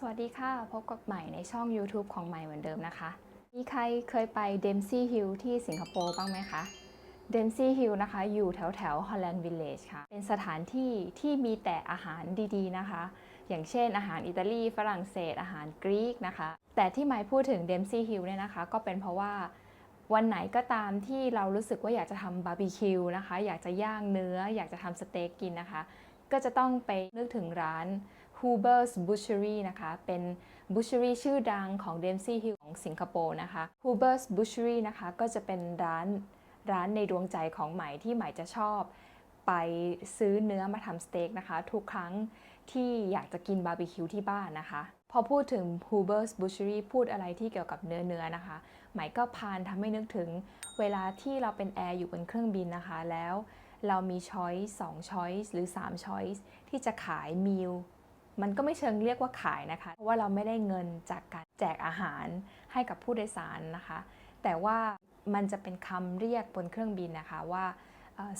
สวัสดีค่ะ พบกับใหม่ในช่อง YouTube ของใหม่เหมือนเดิมนะคะ มีใครเคยไป Dempsey Hill ที่สิงคโปร์บ้างไหมคะ Dempsey Hill นะคะ อยู่แถวแถว Holland Village ค่ะ เป็นสถานที่ที่มีแต่อาหารดีๆนะคะ อย่างเช่นอาหารอิตาลี ฝรั่งเศส อาหารกรีกนะคะ แต่ที่หม่พูดถึง Dempsey Hill เนี่ยนะคะ ก็เป็นเพราะว่าวันไหนก็ตามที่เรารู้สึกว่าอยากจะทำบาร์บีคิวนะคะ อยากจะย่างเนื้อ อยากจะทำสเต็กกินนะคะ ก็จะต้องไปนึกถึงร้าน Huber's Butchery นะคะ เป็น butchery ชื่อดังของ Dempsey Hill ของสิงคโปร์นะคะ Huber's Butchery นะคะก็จะเป็นร้านร้านในดวงใจของใหม่ที่ใหม่จะชอบ ไปซื้อเนื้อมาทำสเต็กนะคะ ทุกครั้งที่อยากจะกินบาร์บีคิวที่บ้านนะคะ พอพูดถึง Huber's Butchery พูดอะไรที่เกี่ยวกับเนื้อเนื้อนะคะใหม่ก็พานทำให้นึกถึงเวลาที่เราเป็นแอร์อยู่บนเครื่องบินนะคะแล้วเรามีช้อยส์2ช้อยส์หรือ3ช้อยส์ที่จะขายมิล มันก็ไม่เชิงเรียกว่าขายนะคะ เพราะว่าเราไม่ได้เงินจากการแจกอาหารให้กับผู้โดยสารนะคะ แต่ว่ามันจะเป็นคำเรียกบนเครื่องบินนะคะว่า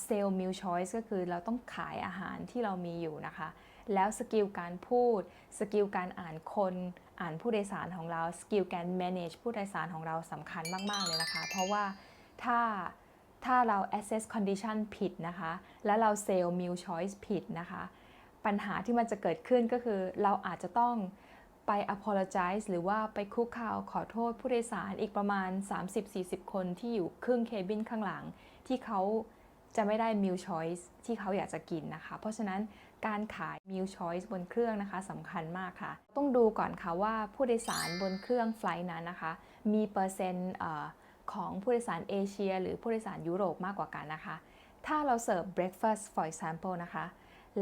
เซลล์มิลชอยส์ก็คือเราต้องขายอาหารที่เรามีอยู่นะคะ แล้วสกิลการพูด สกิลการอ่านคน อ่านผู้โดยสารของเรา สกิลการ manage ผู้โดยสารของเราสำคัญมาก ๆ เลยนะคะ เพราะว่าถ้าถ้าเรา assess condition ผิดนะคะ แล้วเราเซลล์ meal choice ผิดนะคะ ปัญหาที่มันจะเกิดขึ้นก็คือเราอาจจะต้องไป apologize หรือว่าไปคุกข่าวขอโทษผู้โดยสารอีกประมาณ 30-40 คนที่อยู่ครึ่งเคบินข้างหลัง ที่เขาจะไม่ได้ meal choice ที่เขาอยากจะกินนะคะ เพราะฉะนั้นการขาย meal choice บนเครื่องนะคะสำคัญมากค่ะ ต้องดูก่อนค่ะว่าผู้โดยสารบนเครื่องไฟล์นั้นนะคะ มีเปอร์เซ็นต์ของผู้โดยสารเอเชีย หรือผู้โดยสารยุโรปมากกว่ากันนะคะ ถ้าเราเสิร์ฟ breakfast for example นะคะ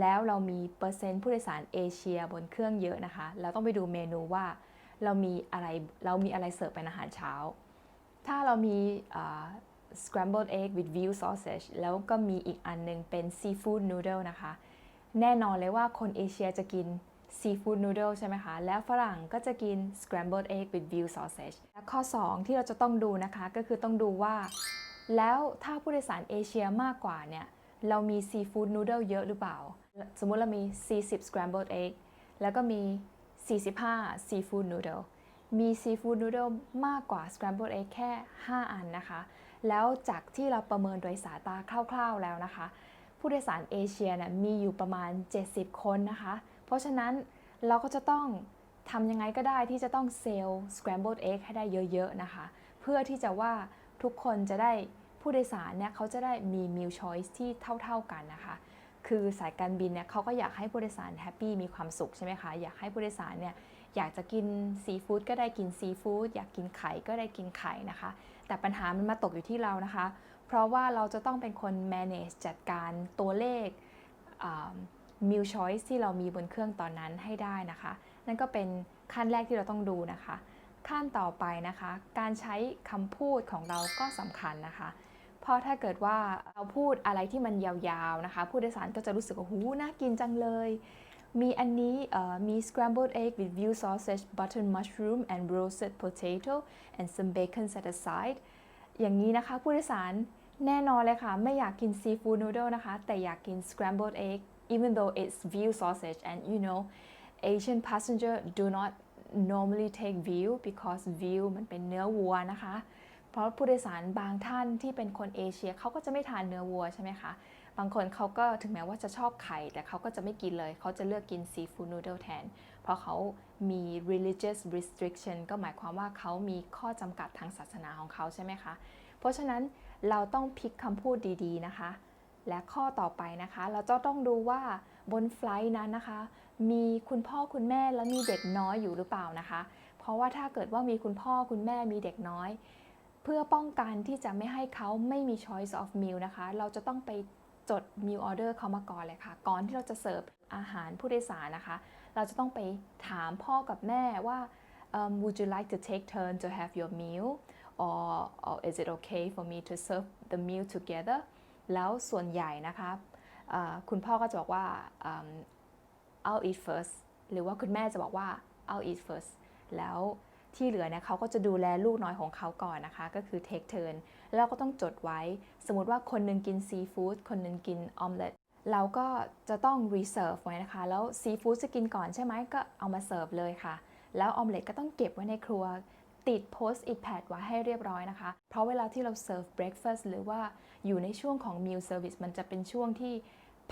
แล้วเรามีเปอร์เซ็นต์ผู้โดยสารเอเชียบนเครื่องเยอะนะคะ เราต้องไปดูเมนูว่าเรามีอะไรเรามีอะไรเสิร์ฟเป็นอาหารเช้า ถ้าเรามี scrambled egg with veal sausage แล้วก็มีอีกอันนึงเป็น seafood noodle นะคะ แน่นอนเลยว่าคนเอเชียจะกิน seafood noodle ใช่ไหมคะ แล้วฝรั่งก็จะกิน scrambled egg with veal sausage และข้อ 2 ที่เราจะต้องดูนะคะ ก็คือต้องดูว่า แล้วถ้าผู้โดยสารเอเชียมากกว่าเนี่ย เรามี seafood noodle เยอะหรือเปล่า สมมุติเรามี 40 scrambled egg แล้วก็มี 45 seafood noodle มี seafood noodle มากกว่า scrambled egg แค่ 5 อันนะคะ แล้วจากที่เราประเมินโดยสายตาคร่าวๆแล้วนะคะ ผู้โดยสารเอเชียเนี่ยมีอยู่ประมาณ 70 คนนะคะ เพราะฉะนั้นเราก็จะต้องทำยังไงก็ได้ที่จะต้องเซลล์ scrambled egg ให้ได้เยอะๆนะคะ เพื่อที่จะว่าทุกคนจะได้ผู้โดยสารเนี่ยเขาจะได้มี meal choice ที่เท่าๆกันนะคะ คือสายการบินเนี่ยเขาก็อยากให้ผู้โดยสารแฮปปี้มีความสุขใช่ไหมคะ อยากให้ผู้โดยสารเนี่ยอยากจะกินซีฟู้ดก็ได้กินซีฟู้ดอยากกินไข่ก็ได้กินไข่นะคะ แต่ปัญหามันมาตกอยู่ที่เรานะคะ เพราะว่าเราจะต้องเป็นคน manage จัดการตัวเลข meal choice ที่เรามีบนเครื่องตอนนั้นให้ได้นะคะ นั่นก็เป็นขั้นแรกที่เราต้องดูนะคะ ขั้นต่อไปนะคะ การใช้คำพูดของเราก็สำคัญนะคะ เพราะถ้าเกิดว่าเราพูดอะไรที่มันยาวๆนะคะ ผู้โดยสารก็จะรู้สึกว่าหูน่ากินจังเลย มีอันนี้มี scrambled egg with veal sausage button mushroom and roasted potato and some bacon set aside อย่างนี้นะคะ ผู้โดยสารแน่นอนเลยค่ะ ไม่อยากกิน seafood noodle นะคะ แต่อยากกิน scrambled egg even though it's veal sausage and you know Asian passenger do not normally take veal because veal มันเป็นเนื้อวัวนะคะ เพราะผู้โดยสารบางท่านที่เป็นคนเอเชียเขาก็จะไม่ทานเนื้อวัวใช่ไหมคะบางคนเขาก็ถึงแม้ว่าจะชอบไข่ แต่เขาก็จะไม่กินเลย เขาจะเลือกกินซีฟู้ดนูเดิลแทน เพราะเขามี religious restriction ก็หมายความว่าเขามีข้อจำกัดทางศาสนาของเขาใช่ไหมคะ เพราะฉะนั้นเราต้องพิกคำพูดดีๆนะคะ และข้อต่อไปนะคะ เราจะต้องดูว่าบนไฟล์นั้นนะคะ มีคุณพ่อคุณแม่และมีเด็กน้อยอยู่หรือเปล่านะคะ เพราะว่าถ้าเกิดว่ามีคุณพ่อคุณแม่มีเด็กน้อย เพื่อป้องกันที่จะไม่ให้เขาไม่มี choice of meal นะคะ เราจะต้องไปจด meal order เขามาก่อนเลยค่ะ ก่อนที่เราจะเสิร์ฟอาหารผู้โดยสารนะคะ เราจะต้องไปถามพ่อกับแม่ว่า um, would you like to take turn to have your meal or, or is it okay for me to serve the meal together แล้วส่วนใหญ่นะคะคุณพ่อก็จะบอกว่า um, I'll eat first หรือว่าคุณแม่จะบอกว่า I'll eat first แล้ว ที่เหลือเนี่ยเขาก็จะดูแลลูกน้อยของเขาก่อนนะคะ ก็คือ take turn แล้วก็ต้องจดไว้ สมมติว่าคนนึงกินซีฟู้ดคนนึงกินออมเล็ตเราก็จะต้อง reserve ไว้นะคะ แล้วซีฟู้ดจะกินก่อนใช่ไหมก็เอามาเสิร์ฟเลยค่ะ แล้วออมเล็ตก็ต้องเก็บไว้ในครัว ติด post it pad ไว้ให้เรียบร้อยนะคะ เพราะเวลาที่เราเสิร์ฟ breakfast หรือว่าอยู่ในช่วงของ meal service มันจะเป็นช่วงที่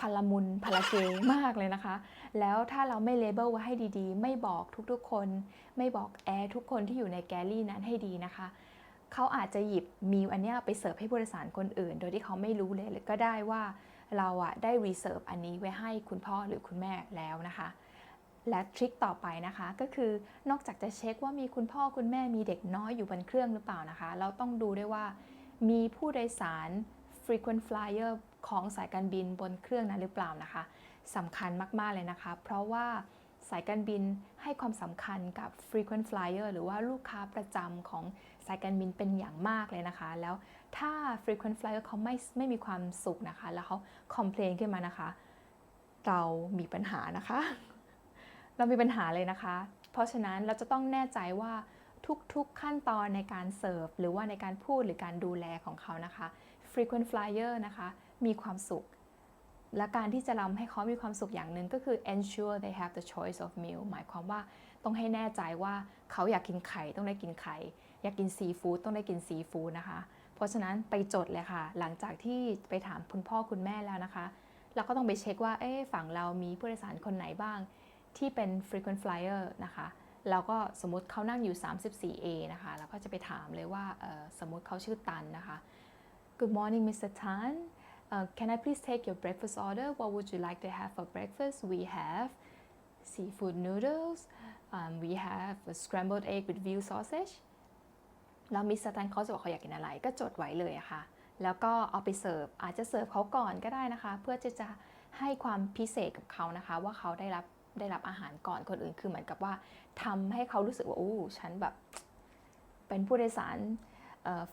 พลมุนพลเกมากเลยนะคะ แล้วถ้าเราไม่เลเบลไว้ให้ดีๆ ไม่บอกทุกๆคน ไม่บอกแอร์ทุกคนที่อยู่ในแกลลี่นั้นให้ดีนะคะ เขาอาจจะหยิบมีอันเนี้ยไปเสิร์ฟให้ผู้โดยสารคนอื่น โดยที่เขาไม่รู้เลยก็ได้ว่าเราอะได้รีเซิร์ฟอันนี้ไว้ให้คุณพ่อหรือคุณแม่แล้วนะคะและทริคต่อไปนะคะก็คือนอกจากจะเช็คว่ามีคุณพ่อคุณแม่มีเด็กน้อยอยู่บนเครื่องหรือเปล่านะคะ เราต้องดูด้วยว่ามีผู้โดยสาร frequent flyer ของสายการบินบนเครื่องนั้นหรือเปล่านะคะสำคัญมาก ๆ เลยนะคะ เพราะว่าสายการบินให้ความสำคัญกับ frequent flyer หรือว่าลูกค้าประจำของสายการบินเป็นอย่างมากเลยนะคะ แล้วถ้า frequent flyer เขาไม่ไม่มีความสุขนะคะ แล้วเขา complain ขึ้นมานะคะ เรามีปัญหานะคะ เรามีปัญหาเลยนะคะ เพราะฉะนั้นเราจะต้องแน่ใจว่าทุกๆขั้นตอนในการเสิร์ฟหรือว่าในการพูดหรือการดูแลของเขานะคะ frequent flyer นะคะ มีความสุข และการที่จะทำให้เขามีความสุขอย่างหนึ่งก็คือ ensure they have the choice of meal หมายความว่าต้องให้แน่ใจว่าเขาอยากกินไข่ต้องได้กินไข่ อยากกินซีฟู้ดต้องได้กินซีฟู้ดนะคะ เพราะฉะนั้นไปจดเลยค่ะ หลังจากที่ไปถามคุณพ่อคุณแม่แล้วนะคะ เราก็ต้องไปเช็คว่าเอ๊ฝั่งเรามีผู้โดยสารคนไหนบ้าง ที่เป็น frequent flyer นะคะแล้วก็สมมติเขานั่งอยู่ 34A นะคะแล้วก็จะไปถามเลยว่าสมมติเขาชื่อตันนะคะ Good morning Mr. Tan uh, Can I please take your breakfast order What would you like to have for breakfast We have seafood noodles um, We have a scrambled egg with veal sausage แล้วมิสเตอร์ตันเขาจะบอกเขาอยากกินอะไรก็จดไว้เลยค่ะ แล้วก็เอาไปเสิร์ฟอาจจะเสิร์ฟเขาก่อนก็ได้นะคะ เพื่อจะจะให้ความพิเศษกับเขานะคะ ว่าเขาได้รับได้รับอาหารก่อนคนอื่นคือเหมือนกับว่าทำให้เขารู้สึกว่าโอ้ฉันแบบ เป็นผู้โดยสาร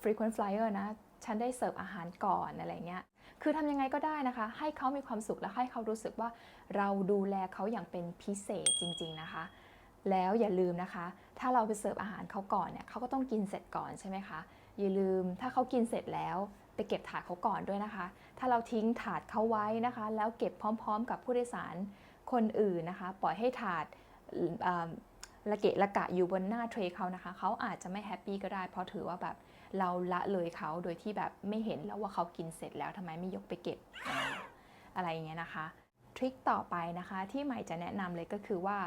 frequent flyer นะ ฉันได้เสิร์ฟอาหารก่อนอะไรเงี้ย คือทำยังไงก็ได้นะคะ ให้เขามีความสุขและให้เขารู้สึกว่าเราดูแลเขาอย่างเป็นพิเศษจริง ๆนะคะ แล้วอย่าลืมนะคะ ถ้าเราไปเสิร์ฟอาหารเขาก่อนเนี่ยเขาก็ต้องกินเสร็จก่อนใช่ไหมคะ อย่าลืมถ้าเขากินเสร็จแล้วไปเก็บถาดเขาก่อนด้วยนะคะ ถ้าเราทิ้งถาดเขาไว้นะคะ แล้วเก็บพร้อม ๆ กับผู้โดยสารคนอื่นนะคะ ปล่อยให้ถาดเอ่อระเกะระกะอยู่บนหน้าเทรย์เขานะคะ เขาอาจจะไม่แฮปปี้ก็ได้ เพราะถือว่าแบบ เราละเลยเขาโดยที่แบบไม่เห็นแล้วว่าเขากินเสร็จแล้วทำไมไม่ยกไปเก็บอะไรอย่างเงี้ยนะคะทริคต่อไปนะคะที่ใหม่จะแนะนำเลยก็คือว่า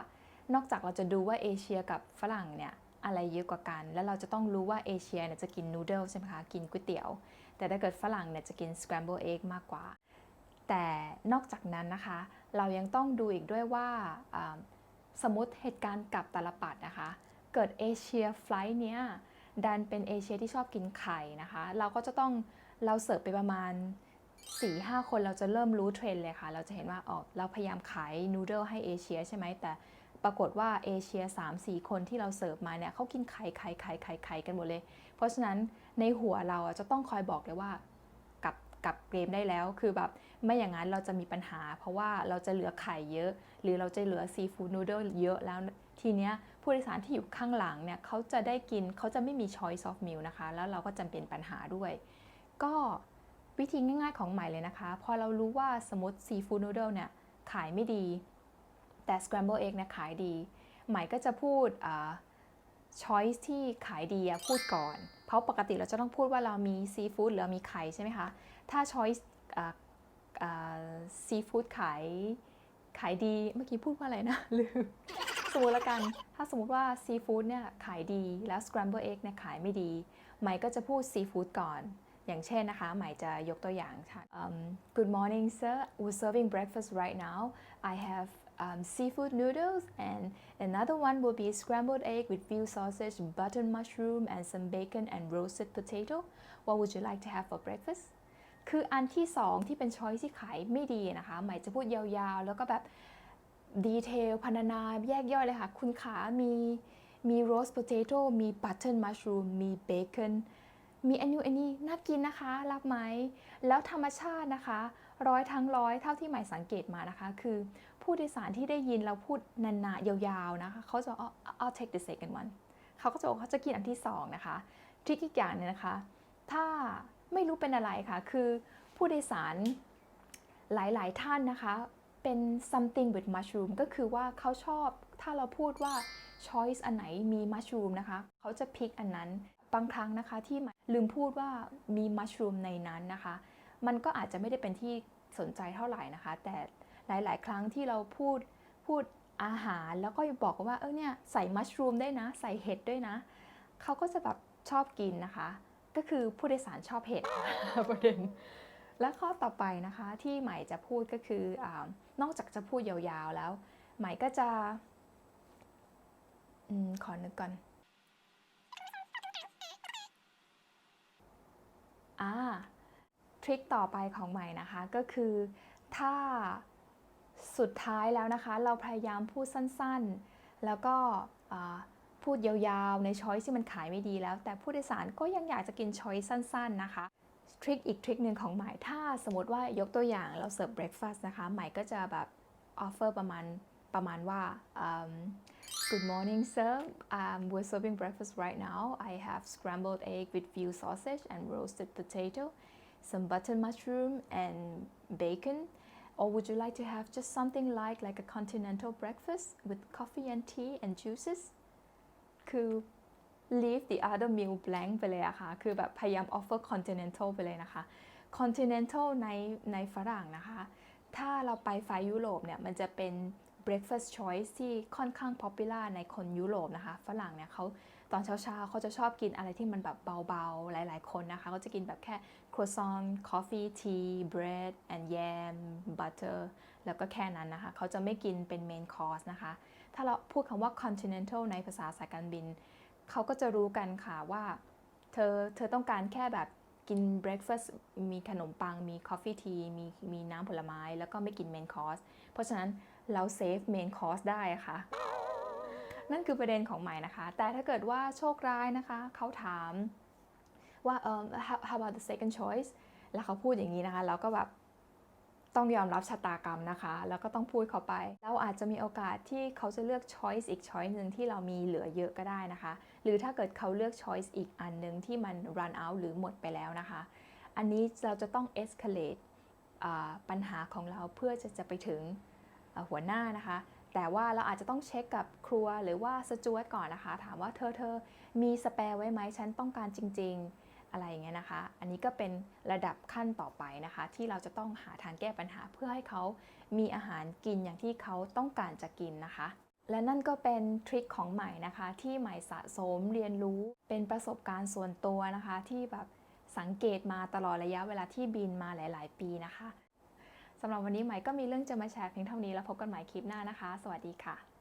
นอกจากเราจะดูว่าเอเชียกับฝรั่งเนี่ยอะไรเยอะกว่ากัน แล้วเราจะต้องรู้ว่าเอเชียเนี่ยจะกินนูเดิลใช่ไหมคะ กินก๋วยเตี๋ยว แต่ถ้าเกิดฝรั่งเนี่ยจะกิน scramble egg มากกว่า แต่นอกจากนั้นนะคะ เรายังต้องดูอีกด้วยว่าสมมติเหตุการณ์กับตาลปัดนะคะ เกิดเอเชียไฟล์เนี้ย ดันเป็นเอเชียที่ชอบกินไข่นะคะ เราก็จะต้องเราเสิร์ฟไปประมาณ4-5คนเราจะเริ่มรู้เทรนด์เลยค่ะ เราจะเห็นว่าอ๋อเราพยายามขายนูเดิลให้เอเชียใช่ไหมแต่ปรากฏว่าเอเชีย 3-4 คนที่เราเสิร์ฟมาเนี่ยเขากินไข่ไข่ไข่ไข่ไข่กันหมดเลย เพราะฉะนั้นในหัวเราจะต้องคอยบอกเลยว่า กับเกมได้แล้ว คือแบบไม่อย่างนั้นเราจะมีปัญหา เพราะว่าเราจะเหลือไข่เยอะ หรือเราจะเหลือซีฟู้ดนูเดิลเยอะแล้วทีเนี้ยผู้โดยสารที่อยู่ข้างหลังเนี่ยเขาจะได้กินเขาจะไม่มี choice of meal นะคะ แล้วเราก็จำเป็นปัญหาด้วย ก็วิธีง่ายๆของใหม่เลยนะคะ พอเรารู้ว่าสมมติซีฟู้ดนูเดิลเนี่ยขายไม่ดี แต่ scramble egg เนี่ยขายดี ใหม่ก็จะพูดอ่า choice ที่ขายดีพูดก่อน เพราะปกติเราจะต้องพูดว่าเรามีซีฟู้ดหรือมีไข่ใช่ไหมคะ ถ้า choice ซีฟู้ดขายขายดีเมื่อกี้พูดว่าอะไรนะลืมสมมติละกัน ถ้าสมมติว่าซีฟู้ดเนี่ยขายดีแล้ว scramble egg เนี่ยขายไม่ดีใหม่ก็จะพูดซีฟู้ดก่อน อย่างเช่นนะคะใหม่จะยกตัวอย่างค่ะ um, Good morning sir we're serving breakfast right now I have um, seafood noodles and another one will be scrambled egg with veal sausage button mushroom and some bacon and roasted potato what would you like to have for breakfast คืออันที่สองที่เป็นช้อยที่ขายไม่ดีนะคะหม่จะพูดยาวๆ แล้วก็แบบดีเทลพันนาแยกย่อยเลยค่ะ คุณขามีมีโรส t โ t เ t o มีบัตเทิลมัชรูมมีเบคอนมีอันนี้อันนี้น่ากินนะคะ รับไหม แล้วธรรมชาตินะคะ ร้อยทั้งร้อยเท่าที่หม่สังเกตมานะคะ คือผู้โดยสารที่ได้ยินเราพูดนานๆยาวๆนะคะ เขาจะบอก "Oh, I'll take the second one เขาก็จะเขาจะกินอันที่สองนะคะทริคอีกอย่างนึงนะคะ ถ้า ไม่รู้เป็นอะไรค่ะ คือผู้โดยสารหลาย ๆ ท่านนะคะ เป็น something with mushroom ก็คือว่าเขาชอบถ้าเราพูดว่า choice อันไหนมี mushroom นะคะ เขาจะพิกอันนั้น บางครั้งนะคะที่ลืมพูดว่ามี mushroom ในนั้นนะคะ มันก็อาจจะไม่ได้เป็นที่สนใจเท่าไหร่นะคะ แต่หลาย ๆ ครั้งที่เราพูดพูดอาหารแล้วก็บอกว่าเออเนี่ยใส่มัชรูมได้นะ ใส่เห็ดด้วยนะ เขาก็จะแบบชอบกินนะคะ ก็คือผู้โดยสารชอบเห็ดประเด็น และข้อต่อไปนะคะที่ใหม่จะพูดก็คืออนอกจากจะพูดยาวๆแล้ว ใหม่ก็จะอขอนึกก่อนอ่าทริคต่อไปของใหม่นะคะก็คือถ้าสุดท้ายแล้วนะคะ เราพยายามพูดสั้นๆ แล้วก็ พูดยาวๆ ในช้อยที่มันขายไม่ดีแล้ว แต่ผู้โดยสารก็ยังอยากจะกินช้อยสั้น ๆนะคะทริคอีกทริคหนึ่งของใหม่ถ้าสมมติว่ายกตัวอย่างเราเสิร์ฟเบรคฟาสต์นะคะใหม่ก็จะแบบออฟเฟอร์ประมาณประมาณว่า um, Good morning sir um, we're serving breakfast right now I have scrambled egg with veal sausage and roasted potato some button mushroom and bacon or would you like to have just something like like a continental breakfast with coffee and tea and juices คือ leave the other meal blank ไปเลยอะค่ะ คือแบบพยายาม offer continental ไปเลยนะคะ continental ในในฝรั่งนะคะ ถ้าเราไปฝ่ายยุโรปเนี่ย มันจะเป็น breakfast choice ที่ค่อนข้าง popular ในคนยุโรปนะคะ ฝรั่งเนี่ยเขาตอนเช้าๆเขาจะชอบกินอะไรที่มันแบบเบาๆ หลายๆ คนนะคะ ก็จะกินแบบแค่ croissant coffee tea bread and yam butter แล้วก็แค่นั้นนะคะ เขาจะไม่กินเป็น main course นะคะ ถ้าเราพูดคำว่า continental ในภาษาสายการบิน เขาก็จะรู้กันค่ะว่า เธอเธอต้องการแค่แบบกินเบรคฟาสต์มีขนมปัง มีคอฟฟี่ที มีมีน้ำผลไม้ แล้วก็ไม่กินเมนคอร์ส เพราะฉะนั้นเราเซฟเมนคอร์สได้ค่ะ นั่นคือประเด็นของใหม่นะคะ แต่ถ้าเกิดว่าโชคร้ายนะคะ เขาถามว่าเอ่อ how, how about the second choice แล้วเขาพูดอย่างนี้นะคะ เราก็แบบ ต้องยอมรับชะตากรรมนะคะ แล้วก็ต้องพูดเขาไปเราอาจจะมีโอกาสที่เขาจะเลือก choice อีก choice หนึ่งที่เรามีเหลือเยอะก็ได้นะคะ หรือถ้าเกิดเขาเลือก choice อีกอันหนึ่งที่มัน run out หรือหมดไปแล้วนะคะ อันนี้เราจะต้อง escalate อปัญหาของเราเพื่อจะจะไปถึงหัวหน้านะคะ แต่ว่าเราอาจจะต้องเช็คกับครัวหรือว่าสจวตก่อนนะคะ ถามว่าเธอเธอมีสแปร์ไว้ไหมฉันต้องการจริง ๆ อะไรอย่างเงี้ยนะคะ อันนี้ก็เป็นระดับขั้นต่อไปนะคะ ที่เราจะต้องหาทางแก้ปัญหาเพื่อให้เขามีอาหารกินอย่างที่เขาต้องการจะกินนะคะ และนั่นก็เป็นทริคของใหม่นะคะ ที่ใหม่สะสมเรียนรู้เป็นประสบการณ์ส่วนตัวนะคะ ที่แบบสังเกตมาตลอดระยะเวลาที่บินมาหลาย ๆ ปีนะคะสำหรับวันนี้ใหม่ก็มีเรื่องจะมาแชร์เพียงเท่านี้แล้วพบกันใหม่คลิปหน้านะคะ สวัสดีค่ะ